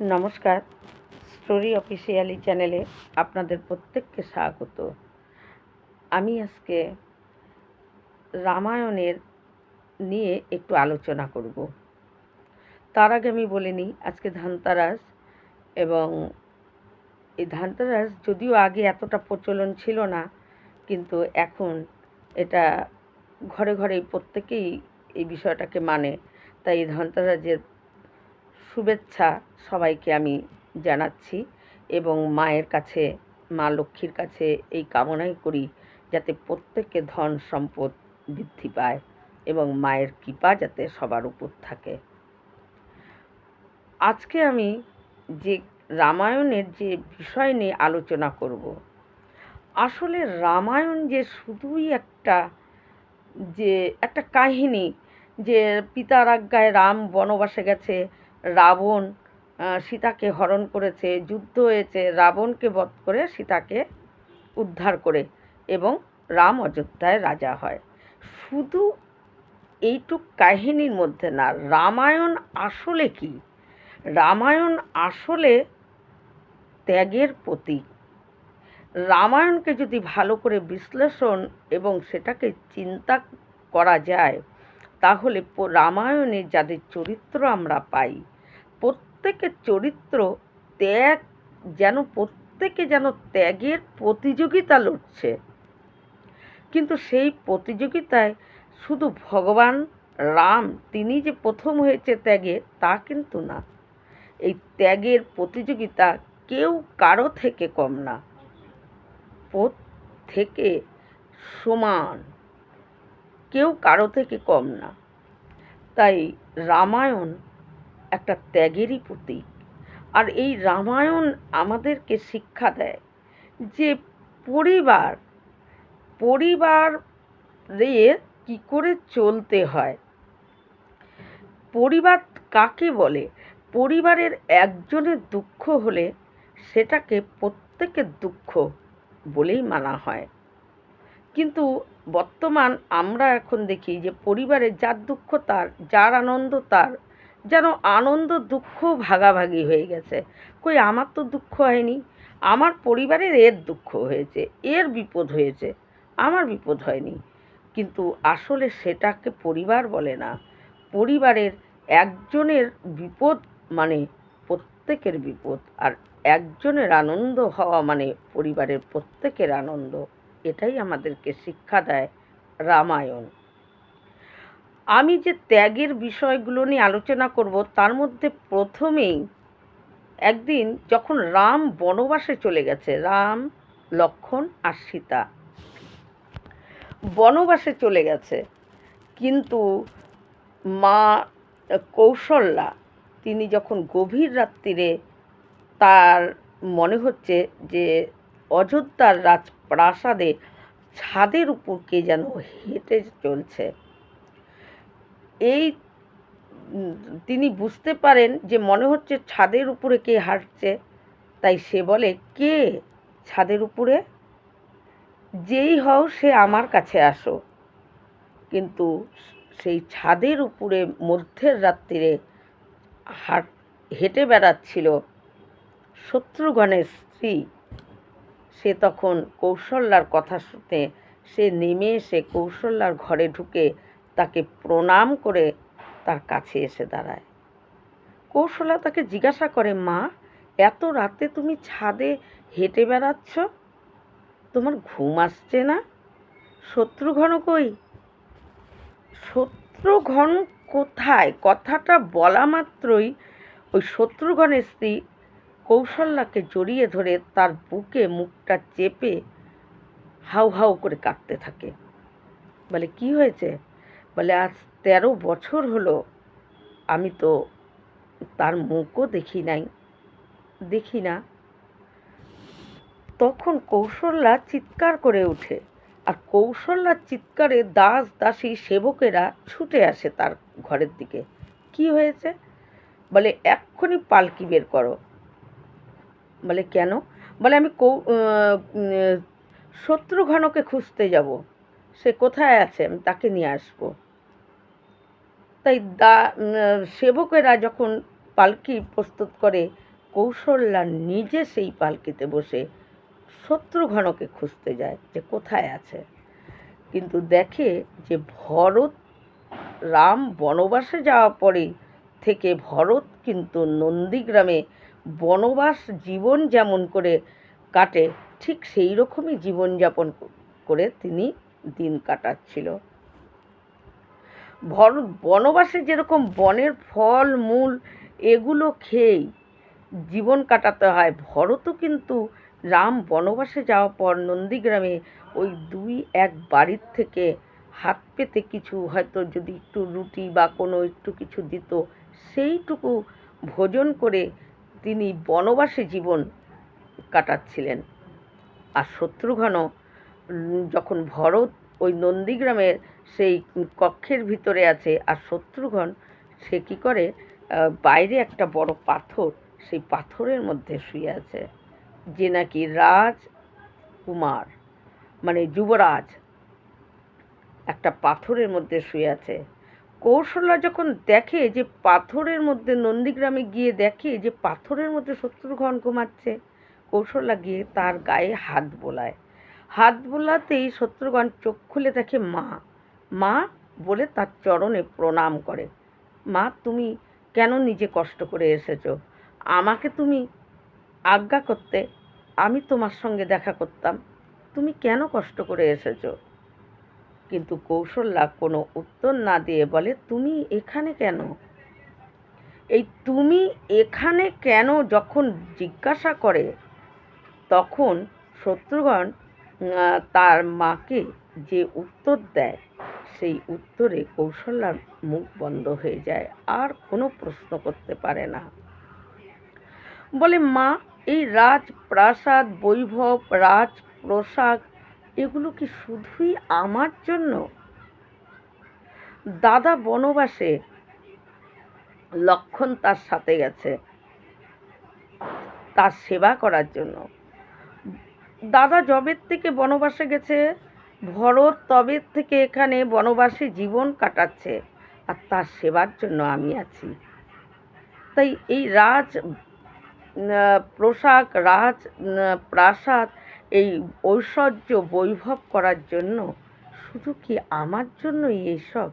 নমস্কার। Story officially চ্যানেলে আপনাদের প্রত্যেককে স্বাগত। আমি আজকে রামায়ণের নিয়ে একটু আলোচনা করব। তার আগে আমি বলে নিই, আজকে ধানতারাস এবং এই ধানতারাস যদিও আগে এতটা প্রচলন ছিল না, কিন্তু এখন এটা ঘরে ঘরে প্রত্যেকেই এই বিষয়টাকে মানে। তাই এই ধনতেরাসের শুভেচ্ছা সবাইকে আমি জানাচ্ছি এবং মায়ের কাছে, মা লক্ষ্মীর কাছে এই কামনাই করি যাতে প্রত্যেকে ধন সম্পদ বৃদ্ধি পায় এবং মায়ের কৃপা যাতে সবার উপর থাকে। আজকে আমি যে রামায়ণের যে বিষয় নিয়ে আলোচনা করব, আসলে রামায়ণ যে শুধুই একটা যে, একটা কাহিনী যে পিতার আজ্ঞায় রাম বনবাসে গেছে রাবণ সীতাকে হরণ করেছে, যুদ্ধ হয়েছে, রাবণকে বধ করে সীতাকে উদ্ধার করে এবং রাম অযোধ্যায় রাজা হয়। শুধু এইটুক কাহিনীর মধ্যে না, রামায়ণ আসলে কি? রামায়ণ আসলে ত্যাগের প্রতীক। রামায়ণকে যদি ভালো করে বিশ্লেষণ এবং সেটাকে চিন্তা করা যায়, তাহলে রামায়ণে যাদের চরিত্র আমরা পাই প্রত্যেকের চরিত্র ত্যাগ যেন, প্রত্যেকে যেন ত্যাগের প্রতিযোগিতা লড়ছে। কিন্তু সেই প্রতিযোগিতায় শুধু ভগবান রাম, তিনি যে প্রথম হয়েছে ত্যাগে, তা কিন্তু না। এই ত্যাগের প্রতিযোগিতা কেউ কারও থেকে কম না। থেকে সমান, কেউ কারও থেকে কম না। তাই রামায়ণ একটা ত্যাগেরই প্রতীক। আর এই রামায়ণ আমাদেরকে শিক্ষা দেয় যে পরিবার পরিবারের কী করে চলতে হয়? পরিবার কাকে বলে? পরিবারের একজনের দুঃখ হলে সেটাকে প্রত্যেকের দুঃখ বলেই মানা হয়। কিন্তু বর্তমান আমরা এখন দেখি যে পরিবারে যার দুঃখ তার, যার আনন্দ তার যেন আনন্দ, দুঃখ ভাগাভাগি হয়ে গেছে। কই, আমার তো দুঃখ হয়নি। আমার পরিবারের এর দুঃখ হয়েছে, এর বিপদ হয়েছে, আমার বিপদ হয়নি। কিন্তু আসলে সেটাকে পরিবার বলে না। পরিবারের একজনের বিপদ মানে প্রত্যেকের বিপদ, আর একজনের আনন্দ হওয়া মানে পরিবারের প্রত্যেকের আনন্দ। এটাই আমাদেরকে শিক্ষা দেয় রামায়ণ। আমি যে ত্যাগের বিষয়গুলো নিয়ে আলোচনা করব, তার মধ্যে প্রথমেই একদিন যখন রাম বনবাসে চলে গেছে, রাম, লক্ষণ আর সীতা বনবাসে চলে গেছে। কিন্তু মা কৌশল্যা, তিনি যখন গভীর রাত্রিরে তার মনে হচ্ছে যে অযোধ্যার রাজপ্রাসাদে ছাদের উপর কে যেন হেঁটে চলছে তিনি বুঝতে পারেন যে মনে হচ্ছে ছাদের উপরে কে হাঁটছে, তাই সে বলে, কে ছাদের উপরে? যেই হও সে আমার কাছে আসো। কিন্তু সেই ছাদের উপরে মধ্যের রাত্রিরে হাট, হেঁটে বেড়াচ্ছিল শত্রুঘ্নের স্ত্রী। সে তখন কৌশল্যার কথা শুনে, সে নেমে এসে কৌশল্যার ঘরে ঢুকে তাকে প্রণাম করে তার কাছে এসে দাঁড়ায়। কৌশলা তাকে জিজ্ঞাসা করে, মা, এত রাতে তুমি ছাদে হেঁটে বেড়াচ্ছ? তোমার ঘুম আসছে না? শত্রুঘন কই? শত্রুঘন কোথায়? কথাটা বলা মাত্রই ওই শত্রুঘনের স্ত্রী কৌশল্যাকে জড়িয়ে ধরে তার বুকে মুখটা চেপে হাউ হাউ করে কাঁদতে থাকে। বলে, কি হয়েছে? বলে আজ তেরো বছর হলো, আমি তো তার মুখও দেখি নাই, দেখি না। তখন কৌশল্যা চিৎকার করে ওঠে, আর কৌশল্যার চিৎকারে দাস, দাসী সেবকেরা ছুটে আসে তার ঘরের দিকে। কি হয়েছে? বলে, এক্ষুনি পালকি বের করো। বলে, কেন? বলে, আমি কৌ শত্রুঘনকে খুঁজতে যাব। সে কোথায় আছে? আমি তাকে নিয়ে আসব। তাই দা সেবকেরা যখন পালকি প্রস্তুত করে কৌশল্যা নিজে সেই পালকিতে বসে শত্রুঘ্নকে খুঁজতে যায় যে কোথায় আছে। কিন্তু দেখে যে ভরত, রাম বনবাসে যাওয়া পরেই থেকে ভরত কিন্তু নন্দীগ্রামে বনবাস জীবন যেমন করে কাটে, ঠিক সেই রকমই জীবনযাপন করে তিনি দিন কাটাচ্ছিল। ভরত বনবাসে যেরকম বনের ফল, মূল, এগুলো খেয়েই জীবন কাটাতে হয়। ভরতও কিন্তু রাম বনবাসে যাওয়ার পর নন্দীগ্রামে ওই দুই, এক বাড়ির থেকে হাত পেতে কিছু হয়তো যদি একটু রুটি বা কোনো একটু কিছু দিত, সেইটুকু ভোজন করে তিনি বনবাসে জীবন কাটাচ্ছিলেন। আর শত্রুঘ্ন যখন ভরত ওই নন্দীগ্রামের সেই কক্ষের ভিতরে আছে আর শত্রুঘ্ন, সে কী করে বাইরে একটা বড় পাথর সেই পাথরের মধ্যে শুয়ে আছে, যে নাকি রাজ কুমার মানে যুবরাজ একটা পাথরের মধ্যে শুয়ে আছে। কৌশল্যা যখন দেখে যে পাথরের মধ্যে নন্দীগ্রামে গিয়ে দেখে যে পাথরের মধ্যে শত্রুঘ্ন ঘুমাচ্ছে কৌশল্যা গিয়ে তার গায়ে হাত বোলায়। হাত বোলাতেই শত্রুঘ্ন চোখ খুলে দেখে, মা মা বলে তার চরণে প্রণাম করে। মা, তুমি কেন নিজে কষ্ট করে এসেছ? আমাকে তুমি আজ্ঞা করতে, আমি তোমার সঙ্গে দেখা করতাম। তুমি কেন কষ্ট করে এসেছ? কিন্তু কৌশল্যা কোনো উত্তর না দিয়ে বলে, তুমি এখানে কেন? এই তুমি এখানে কেন? যখন জিজ্ঞাসা করে, তখন শত্রুঘ্ন তার মাকে যে উত্তর দেয় সেই উত্তরে কৌশল্যার মুখ বন্ধ হয়ে যায়, আর কোনো প্রশ্ন করতে পারে না। বলে, মা, এই রাজপ্রাসাদ, বৈভব, রাজপ্রসাদ, এগুলো কি শুধুই আমার জন্য? দাদা বনবাসে লক্ষণ তার সাথে গেছে, তার সেবা করার জন্য। দাদা জবের থেকে বনবাসে গেছে ভরত তবের থেকে এখানে বনবাসে জীবন কাটাচ্ছে আর তার সেবার জন্য আমি আছি। তাই এই রাজ পোশাক, রাজ প্রাসাদ, এই ঐশ্বর্য বৈভব করার জন্য শুধু কি আমার জন্যই এইসব?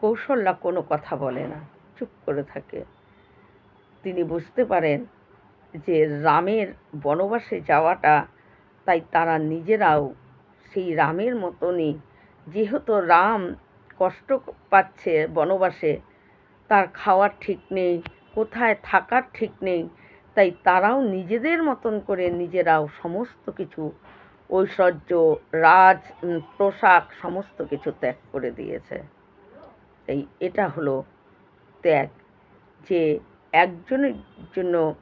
কৌশল্যা কোনো কথা বলে না, চুপ করে থাকে। তিনি বুঝতে পারেন যে রামের বনবাসে যাওয়াটা তাই তারা নিজেরাও সেই রামের মতনই। যেহেতু রাম কষ্ট পাচ্ছে বনবাসে, তার খাওয়ার ঠিক নেই, কোথায় থাকার ঠিক নেই, তাই তারাও নিজেদের মতন করে নিজেরাও সমস্ত কিছু, ঐশ্বর্য, রাজ পোশাক সমস্ত কিছু ত্যাগ করে দিয়েছে। এই, এটা হলো ত্যাগ। যে একজনের জন্য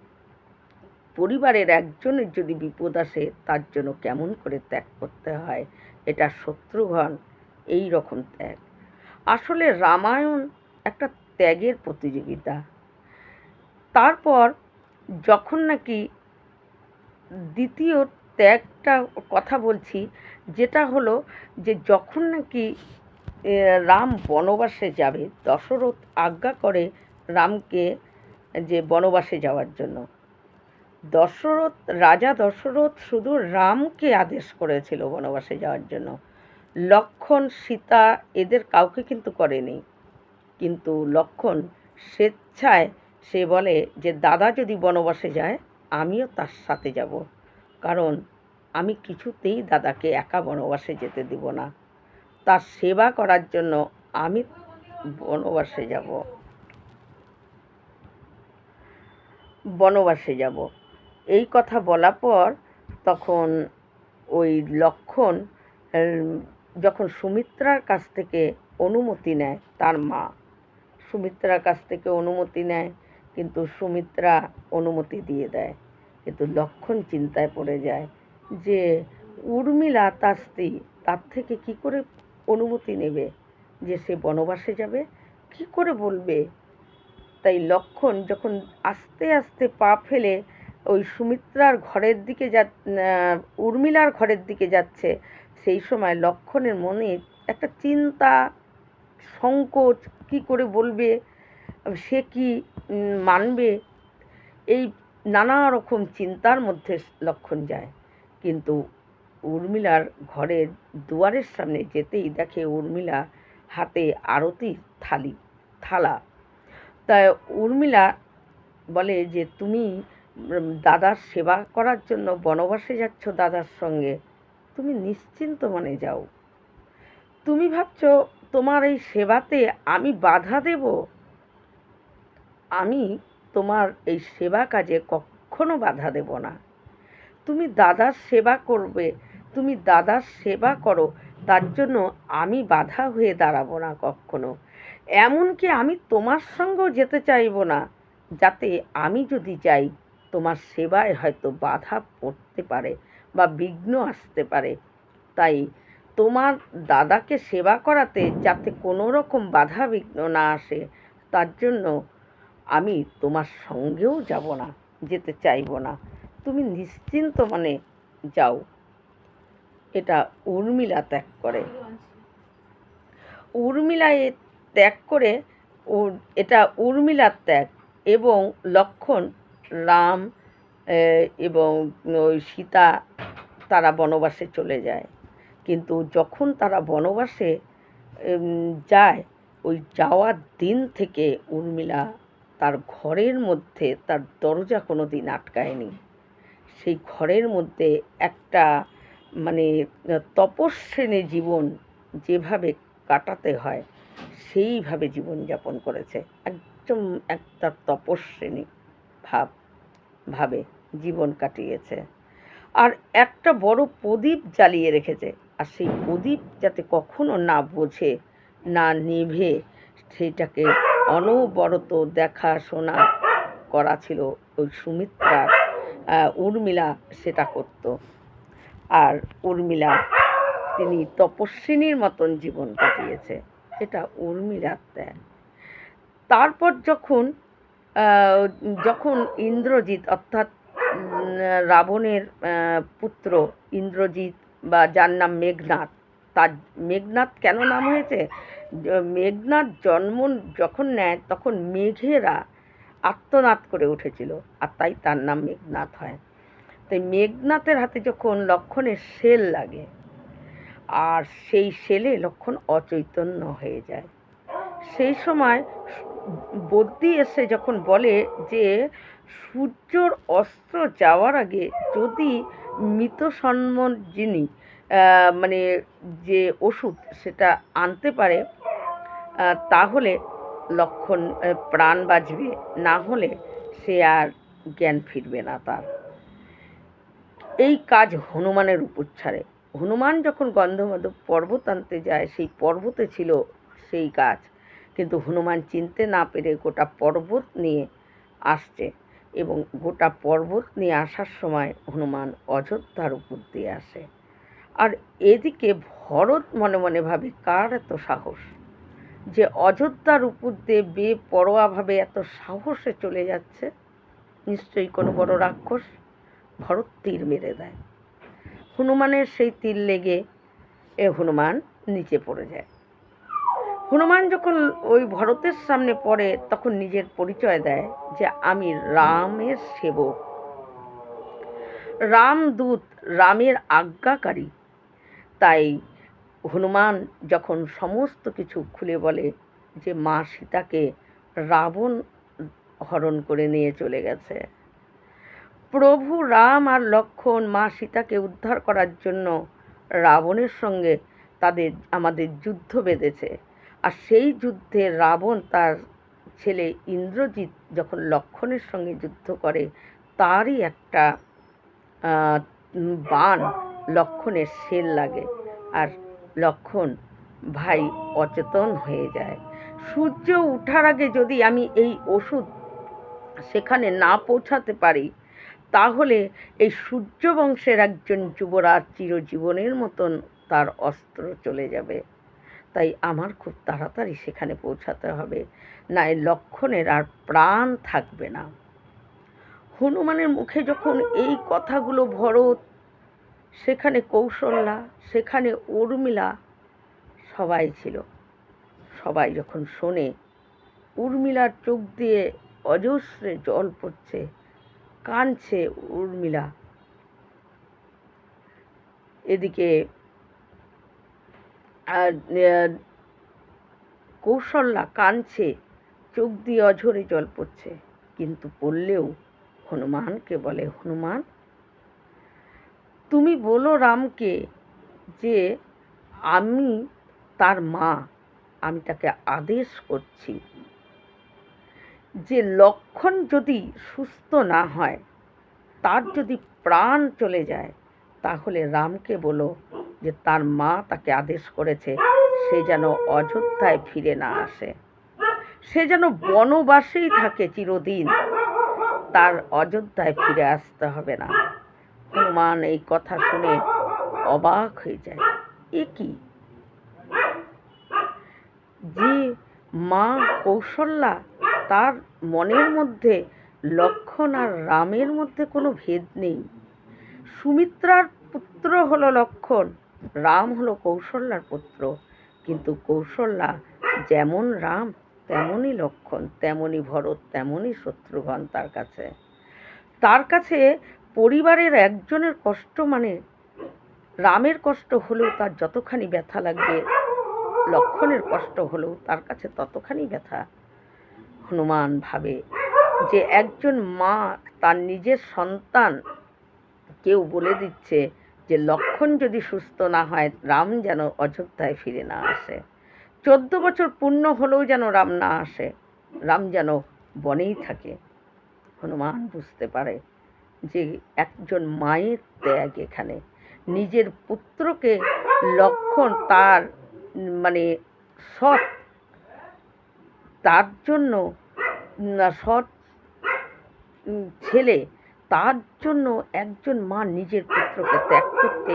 পরিবারের একজনের যদি বিপদ আসে, তার জন্য কেমন করে ত্যাগ করতে হয়? এটা শত্রুঘ্ন, এই রকম ত্যাগ। আসলে রামায়ণ একটা ত্যাগের প্রতিযোগিতা। তারপর যখন নাকি দ্বিতীয় ত্যাগটা কথা বলছি, যেটা হলো যে যখন নাকি রাম বনবাসে যাবে, দশরথ আজ্ঞা করে রামকে যে বনবাসে যাওয়ার জন্য। দশরথ, রাজা দশরথ শুধু রামকে আদেশ করেছিল বনবাসে যাওয়ার জন্য। লক্ষণ, সীতা এদের কাউকে কিন্তু করেনি। কিন্তু লক্ষণ স্বেচ্ছায় সে বলে যে, দাদা যদি বনবাসে যায়, আমিও তার সাথে যাব। কারণ আমি কিছুতেই দাদাকে একা বনবাসে যেতে দেব না। তার সেবা করার জন্য আমি বনবাসে যাব। বনবাসে যাব। এই কথা বলার পর তখন ওই লক্ষণ যখন সুমিত্রার কাছ থেকে অনুমতি নেয়, তার মা সুমিত্রার কাছ থেকে অনুমতি নেয়, কিন্তু সুমিত্রা অনুমতি দিয়ে দেয়। কিন্তু লক্ষণ চিন্তায় পড়ে যায় যে, উর্মিলা তার স্ত্রী তার থেকে কি করে অনুমতি নেবে যে সে বনবাসে যাবে? কি করে বলবে? তাই লক্ষণ যখন আস্তে আস্তে পা ফেলে ওই সুমিত্রার ঘরের দিকে যা উর্মিলার ঘরের দিকে যাচ্ছে, সেই সময় লক্ষণের মনে একটা চিন্তা, সংকোচ, কি করে বলবে, সে কি মানবে, এই নানা রকম চিন্তার মধ্যে লক্ষণ যায়। কিন্তু উর্মিলার ঘরের দুয়ারের সামনে যেতেই দেখে উর্মিলা হাতে আরতির থালি, থালা। তাই উর্মিলা বলে যে, তুমি দাদার সেবা করার জন্য বনবাসে যাচ্ছ দাদার সঙ্গে। তুমি নিশ্চিন্ত মনে যাও। তুমি ভাবছ, তোমার এই সেবাতে আমি বাধা দেব? আমি তোমার এই সেবা কাজে কখনো বাধা দেব না। তুমি দাদার সেবা করবে, তুমি দাদার সেবা করো, তার জন্য আমি বাধা হয়ে দাঁড়াবো না কখনো। এমনকি আমি তোমার সঙ্গেও যেতে চাইব না, যাতে আমি যদি যাই তোমার সেবায় হয়তো বাধা পড়তে পারে বা বিঘ্ন আসতে পারে। তাই তোমার দাদাকে সেবা করাতে যাতে কোনো রকম বাধা বিঘ্ন না আসে, তার জন্য আমি তোমার সঙ্গেও যাব না, যেতে চাইব না। তুমি নিশ্চিন্ত মনে যাও। এটা উর্মিলা ত্যাগ করে। উর্মিলা ত্যাগ করে এটা উর্মিলার ত্যাগ এবং লক্ষণ রাম এবং ওই সীতা তারা বনবাসে চলে যায়। কিন্তু যখন তারা বনবাসে যায়, ওই যাওয়ার দিন থেকে উর্মিলা তার ঘরের মধ্যে, তার দরজা কোনো দিন আটকায়নি। সেই ঘরের মধ্যে একটা মানে তপস্বিনী জীবন যেভাবে কাটাতে হয়, সেইভাবে জীবনযাপন করেছে। একদম একটা তপস্বিনী ভাব। ভাবে জীবন কাটিয়েছে। আর একটা বড় প্রদীপ জ্বালিয়ে রেখেছে। আর সেই প্রদীপ যাতে কখনো না বোঝে, না নিভে, সেইটাকে অনবরত দেখা শোনা করা ছিল ওই সুমিত্রার উর্মিলা সেটা করত। আর উর্মিলা তিনি তপস্বিনীর মতন জীবন কাটিয়েছে। এটা উর্মিলার ত্যাগ। তারপর যখন যখন ইন্দ্রজিৎ অর্থাৎ রাবণের পুত্র ইন্দ্রজিৎ বা যার নাম মেঘনাথ তার মেঘনাথ কেন নাম হয়েছে? মেঘনাথ জন্ম যখন নেয় তখন মেঘেরা আত্মনাদ করে উঠেছিল আর তাই তার নাম মেঘনাথ হয়। তাই মেঘনাথের হাতে যখন লক্ষণের সেল লাগে, আর সেই সেলে লক্ষণ অচৈতন্য হয়ে যায়। সেই সময় বদ্যি এসে যখন বলে যে, সূর্যর অস্ত্র যাওয়ার আগে যদি মৃত যিনি মানে যে ওষুধ সেটা আনতে পারে তাহলে লক্ষণ প্রাণ বাঁচবে, না হলে সে আর জ্ঞান ফিরবে না তার। এই কাজ হনুমানের উপর ছাড়ে হনুমান যখন গন্ধমাধব পর্বত আনতে যায়, সেই পর্বতে ছিল সেই গাছ কিন্তু হনুমান চিনতে না পেরে গোটা পর্বত নিয়ে আসছে এবং গোটা পর্বত নিয়ে আসার সময় হনুমান অযোধ্যার উপর দিয়ে আসে। আর এদিকে ভরত মনে মনে ভাবে, কার এত সাহস যে অযোধ্যার উপর দিয়ে বেপরোয়াভাবে এত সাহসে চলে যাচ্ছে? নিশ্চয়ই কোনো বড় রাক্ষস ভরত তীর মেরে দেয়। হনুমানের সেই তীর লেগে এ হনুমান নিচে পড়ে যায়। হনুমান যখন ওই ভরতের সামনে পড়ে, তখন নিজের পরিচয় দেয় যে আমি রামের সেবক। রামদূত রামের আজ্ঞাকারী। তাই হনুমান যখন সমস্ত কিছু খুলে বলে যে মা সীতাকে রাবণ হরণ করে নিয়ে চলে গেছে। প্রভু রাম আর লক্ষণ মা সীতাকে উদ্ধার করার জন্য রাবণের সঙ্গে তাদের, আমাদের যুদ্ধ বেঁধেছে। আর সেই যুদ্ধে রাবণ তার ছেলে ইন্দ্রজিৎ যখন লক্ষণের সঙ্গে যুদ্ধ করে, তারই একটা বান লক্ষণের সেল লাগে। আর লক্ষণ, ভাই, অচেতন হয়ে যায়। সূর্য ওঠার আগে যদি আমি এই ওষুধ সেখানে না পৌঁছাতে পারি, তাহলে এই সূর্যবংশের একজন যুবরাজ চিরজীবনের মতন তার অস্ত্র চলে যাবে। তাই আমার খুব তাড়াতাড়ি সেখানে পৌঁছাতে হবে। না এই লক্ষণের আর প্রাণ থাকবে না। হনুমানের মুখে যখন এই কথাগুলো ভরত, সেখানে কৌশল্যা, সেখানে উর্মিলা সবাই ছিল। সবাই যখন শোনে, উর্মিলার চোখ দিয়ে অজস্রে জল পড়ছে, কাঁদছে উর্মিলা। এদিকে কৌশল্যা কাঁদছে, চোখ দিয়ে অঝরে জল পড়ছে। কিন্তু পড়লেও হনুমানকে বলে, হনুমান, তুমি বলো রামকে যে আমি তার মা, আমি তাকে আদেশ করছি যে লক্ষণ যদি সুস্থ না হয়, তার যদি প্রাণ চলে যায়, তাহলে রামকে বলো যে তার মা তাকে আদেশ করেছে, সে যেন অযোধ্যায় ফিরে না আসে। সে যেন বনবাসেই থাকে চিরদিন। তার অযোধ্যায় ফিরে আসতে হবে না। হনুমান এই কথা শুনে অবাক হয়ে যায়। এ কি? যে মা কৌশল্যা, তার মনের মধ্যে লক্ষণ আর রামের মধ্যে কোনো ভেদ নেই। সুমিত্রার পুত্র হলো লক্ষণ। রাম হলো কৌশল্যার পুত্র। কিন্তু কৌশল্যা যেমন রাম, তেমনই লক্ষণ, তেমনই ভরত, তেমনই শত্রুঘ্ন তার কাছে। তার কাছে পরিবারের একজনের কষ্ট মানে রামের কষ্ট হলেও তার যতখানি ব্যথা লাগবে, লক্ষণের কষ্ট হলেও তার কাছে ততখানি ব্যথা। হনুমান ভাবে যে একজন মা তার নিজের সন্তান কেউ বলে দিচ্ছে যে লক্ষণ যদি সুস্থ না হয়, রাম যেন অযোধ্যায় ফিরে না আসে। চোদ্দ বছর পূর্ণ হলেও যেন রাম না আসে, রাম যেন বনেই থাকে। হনুমান বুঝতে পারে যে একজন মায়ের ত্যাগ এখানে। নিজের পুত্রকে লক্ষণ তার মানে সৎ, তার জন্য সৎ ছেলে তার জন্য একজন মা নিজের পুত্রকে ত্যাগ করতে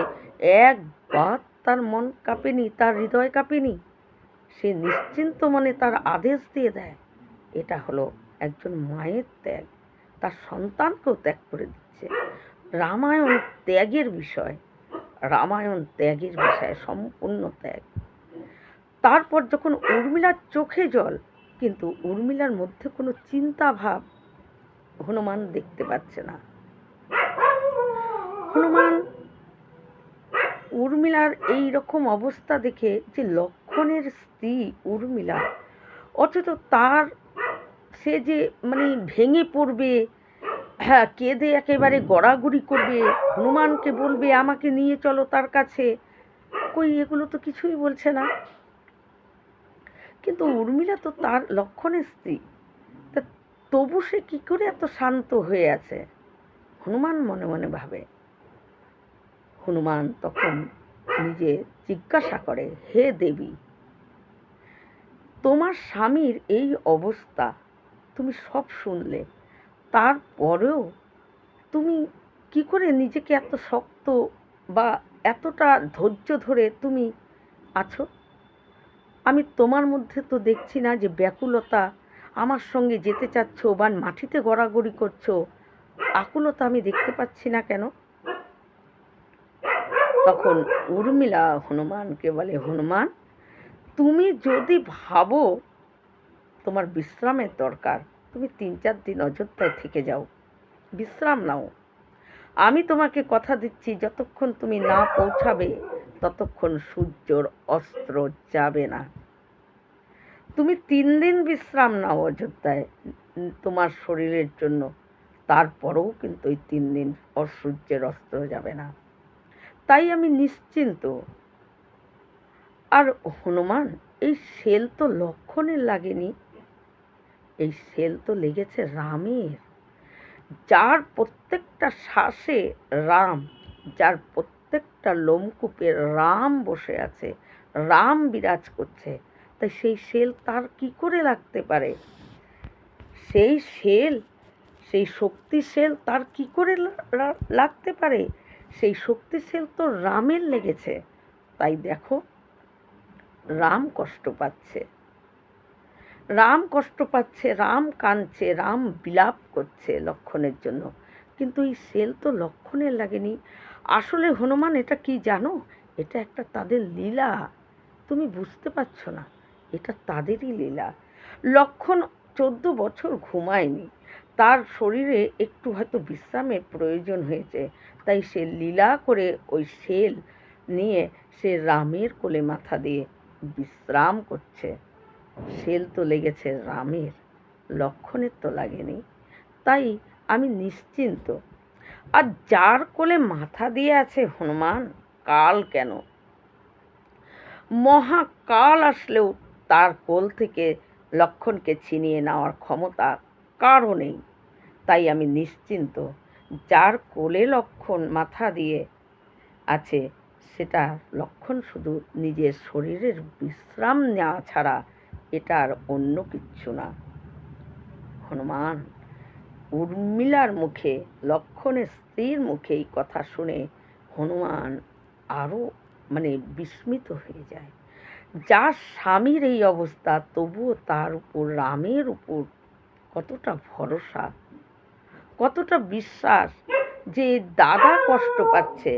একবার তার মন কাঁপেনি, তার হৃদয় কাঁপেনি। সে নিশ্চিন্ত মনে তার আদেশ দিয়ে দেয়, এটা হলো একজন মায়ের ত্যাগ, তার সন্তানকেও ত্যাগ করে দিচ্ছে। রামায়ণ ত্যাগের বিষয়, রামায়ণ ত্যাগের বিষয়, সম্পূর্ণ ত্যাগ। তারপর যখন উর্মিলার চোখে জল, কিন্তু উর্মিলার মধ্যে কোনো চিন্তা ভাব হনুমান দেখতে পাচ্ছে না। হনুমান উর্মিলার এই রকম অবস্থা দেখে যে লক্ষণের স্ত্রী উর্মিলা, অথচ তার সে যে মানে ভেঙে পড়বে হ্যাঁ কেঁদে একেবারে গড়াগড়ি করবে, হনুমানকে বলবে, আমাকে নিয়ে চলো তার কাছে। কই, এগুলো তো কিছুই বলছে না। কিন্তু উর্মিলা তো তার লক্ষণের স্ত্রী। তা তবু সে কী করে এত শান্ত হয়ে আছে? হনুমান মনে মনে ভাবে। হনুমান তখন নিজে জিজ্ঞাসা করে, হে দেবী, তোমার স্বামীর এই অবস্থা তুমি সব শুনলে, তারপরেও তুমি কি করে নিজেকে এত শক্ত বা এতটা ধৈর্য ধরে তুমি আছো? আমি তোমার মধ্যে তো দেখছি না যে ব্যাকুলতা, আমার সঙ্গে যেতে চাচ্ছ বা মাটিতে গড়াগড়ি করছ আকুলতা আমি দেখতে পাচ্ছি না কেন? তখন উর্মিলা হনুমানকে বলে, হনুমান, তুমি যদি ভাবো তোমার বিশ্রামের দরকার, তুমি তিন চার দিন অযোধ্যায় থেকে যাও। বিশ্রাম নাও। আমি তোমাকে কথা দিচ্ছি, যতক্ষণ তুমি না পৌঁছাবে, ততক্ষণ সূর্যর অস্ত্র যাবে না। তুমি তিন দিন বিশ্রাম নাও অযোধ্যায়, তোমার শরীরের জন্য। তারপরেও কিন্তু ওই তিন দিন অসূর্যের অস্ত যাবে না। তাই আমি নিশ্চিন্ত। আর হনুমান, এই সেল তো লক্ষণের লাগেনি। এই সেল তো লেগেছে রামের। যার প্রত্যেকটা শ্বাসে রাম, যার প্রত্যেকটা লোমকূপে রাম বসে আছে, রাম বিরাজ করছে। তাই সেই সেল তার কি করে লাগতে পারে? সেই সেল সেই শক্তি সেল তার কি করে লাগতে পারে? সেই শক্তি সেল তো রামের লেগেছে। তাই দেখো, রাম কষ্ট পাচ্ছে। রাম কষ্ট পাচ্ছে, রাম কাঁদছে, রাম বিলাপ করছে লক্ষণের জন্য। কিন্তু এই সেল তো লক্ষণের লাগেনি। আসলে হনুমান, এটা কি জানো? এটা একটা তাদের লীলা। তুমি বুঝতে পারছ না, এটা তাদেরই লীলা। লক্ষণ চোদ্দ বছর ঘুমায়নি। তার শরীরে একটু হয়তো বিশ্রামের প্রয়োজন হয়েছে। তাই সে লীলা করে ওই শেল নিয়ে সে রামের কোলে মাথা দিয়ে বিশ্রাম করছে। শেল তো লেগেছে রামের। লক্ষণের তো লাগেনি। তাই আমি নিশ্চিন্ত। আর যার কোলে মাথা দিয়ে আছে হনুমান, কাল কেন? মহাকাল আসলেও তার কোল থেকে লক্ষণকে ছিনিয়ে নেওয়ার ক্ষমতা কারও নেই। তাই আমি নিশ্চিন্ত, যার কোলে লক্ষণ মাথা দিয়ে আছে, সেটা লক্ষণ শুধু নিজের শরীরের বিশ্রাম নেওয়া ছাড়া, এটা আর অন্য কিচ্ছু না। হনুমান, উর্মিলার মুখে, লক্ষণের স্ত্রীর মুখে এই কথা শুনে হনুমান আরও মানে বিস্মিত হয়ে যায়। যার স্বামীর এই অবস্থা, তবুও তার উপর, রামের উপর কতটা ভরসা, কতটা বিশ্বাস যে দাদা কষ্ট পাচ্ছে।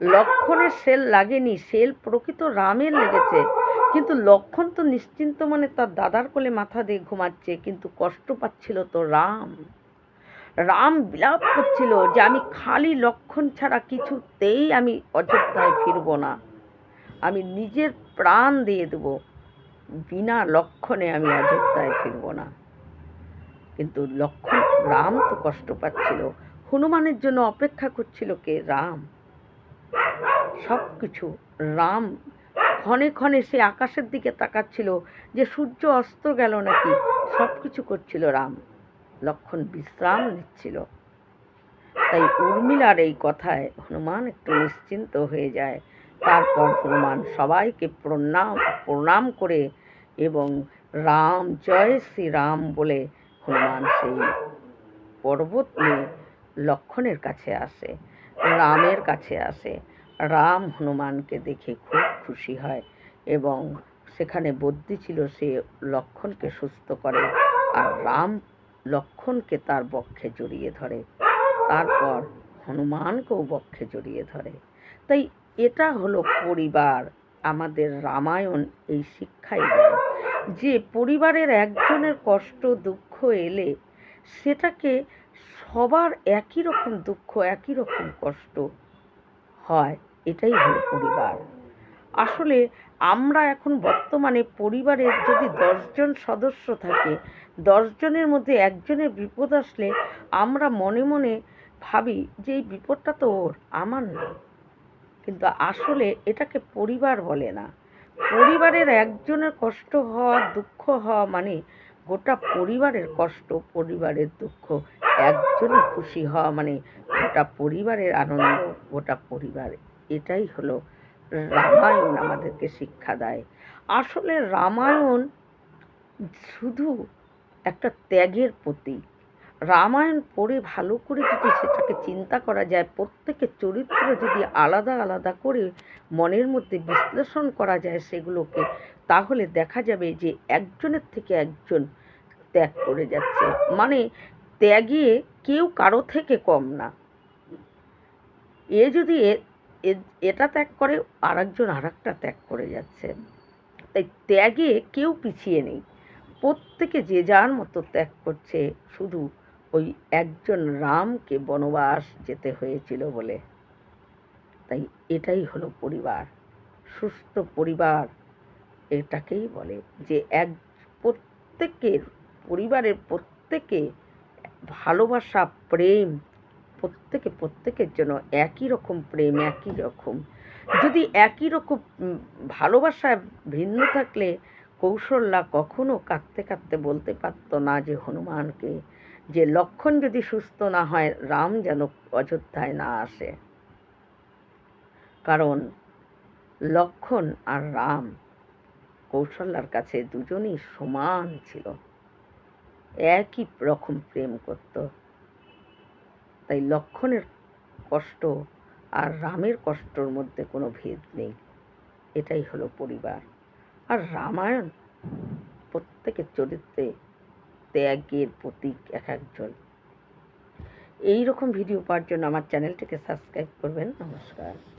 লক্ষণের সেল লাগেনি, সেল প্রকৃত রামের লেগেছে। কিন্তু লক্ষণ তো নিশ্চিন্ত মানে তার দাদার কোলে মাথা দিয়ে ঘুমাচ্ছে, কিন্তু কষ্ট পাচ্ছিল তো রাম। রাম বিলাপ করছিল যে আমি খালি লক্ষণ ছাড়া কিছুতেই আমি অযোধ্যায় ফিরব না। আমি নিজের প্রাণ দিয়ে দেব, বিনা লক্ষণে আমি অযোধ্যায় ফিরব না। কিন্তু লক্ষণ রাম তো কষ্ট পাচ্ছিল। হনুমানের জন্য অপেক্ষা করছিল কে? রাম। সব কিছু রাম ক্ষণে ক্ষণে সে আকাশের দিকে তাকাচ্ছিল যে সূর্য অস্ত গেল নাকি? সব কিছু করছিল রাম। লক্ষণ বিশ্রাম নিচ্ছিল। তাই উর্মিলার এই কথায় হনুমান একটু নিশ্চিন্ত হয়ে যায়। তারপর হনুমান সবাইকে প্রণাম প্রণাম করে এবং রাম, জয় শ্রীরাম বলে হনুমান সেই পর্বত নিয়ে লক্ষণের কাছে আসে, রামের কাছে আসে। রাম হনুমানকে দেখে খুব খুশি হয় এবং সেখানে বদ্যি ছিল, সে লক্ষণকে সুস্থ করে আর রাম লক্ষণকে তার বক্ষে জড়িয়ে ধরে। তারপর হনুমানকেও বক্ষে জড়িয়ে ধরে। তাই এটা হলো পরিবার, আমাদের রামায়ণ এই শিক্ষাই দেয় যে পরিবারের একজনের কষ্ট, দুঃখ এলে সেটাকে সবার একই রকম দুঃখ, একই রকম কষ্ট হয়, এটাই হলো পরিবার। আসলে আমরা এখন বর্তমানে পরিবারের যদি দশজন সদস্য থাকে দশজনের মধ্যে একজনের বিপদ আসলে আমরা মনে মনে ভাবি যে এই বিপদটা তো ওর, আমার না কিন্তু আসলে এটাকে পরিবার বলে না। পরিবারের একজনের কষ্ট হওয়া, দুঃখ হওয়া মানে গোটা পরিবারের কষ্ট, পরিবারের দুঃখ একজনের খুশি হওয়া মানে গোটা পরিবারের আনন্দ, গোটা পরিবার, এটাই হলো রামায়ণ আমাদেরকে শিক্ষা দেয়। আসলে রামায়ণ শুধু একটা ত্যাগের প্রতীক রামায়ণ পড়ে ভালো করে যদি সেটাকে চিন্তা করা যায়, প্রত্যেকের চরিত্র যদি আলাদা আলাদা করে মনের মধ্যে বিশ্লেষণ করা যায় সেগুলোকে, তাহলে দেখা যাবে যে একজনের থেকে একজন ত্যাগ করে যাচ্ছে। মানে ত্যাগে কেউ কারও থেকে কম না। এ যদি এটা ত্যাগ করে আর একজন আর একটা ত্যাগ করে যাচ্ছে। তাই ত্যাগে কেউ পিছিয়ে নেই। প্রত্যেকে যে যার মতো ত্যাগ করছে, শুধু ওই একজন রামকে বনবাস যেতে হয়েছিল বলে। তাই এটাই হলো পরিবার। সুস্থ পরিবার এটাকেই বলে যে এক প্রত্যেকের, পরিবারের প্রত্যেকে ভালোবাসা, প্রেম, প্রত্যেকে, প্রত্যেকের জন্য একই রকম প্রেম, একই রকম। যদি একই রকম ভালোবাসা ভিন্ন থাকলে কৌশল্যা কখনো কাঁদতে কাঁদতে বলতে পারত না যে হনুমানকে যে লক্ষণ যদি সুস্থ না হয়, রাম যেন অযোধ্যায় না আসে। কারণ লক্ষণ আর রাম কৌশল্যার কাছে দুজনই সমান ছিল। একই রকম প্রেম করত। তাই লক্ষণের কষ্ট আর রামের কষ্টর মধ্যে কোনো ভেদ নেই। এটাই হলো পরিবার। আর রামায়ণ প্রত্যেকের চরিত্রে ত্যাগের প্রতীক এক একজন। এই রকম ভিডিও পাওয়ার জন্য আমার চ্যানেলটিকে সাবস্ক্রাইব করবেন। নমস্কার।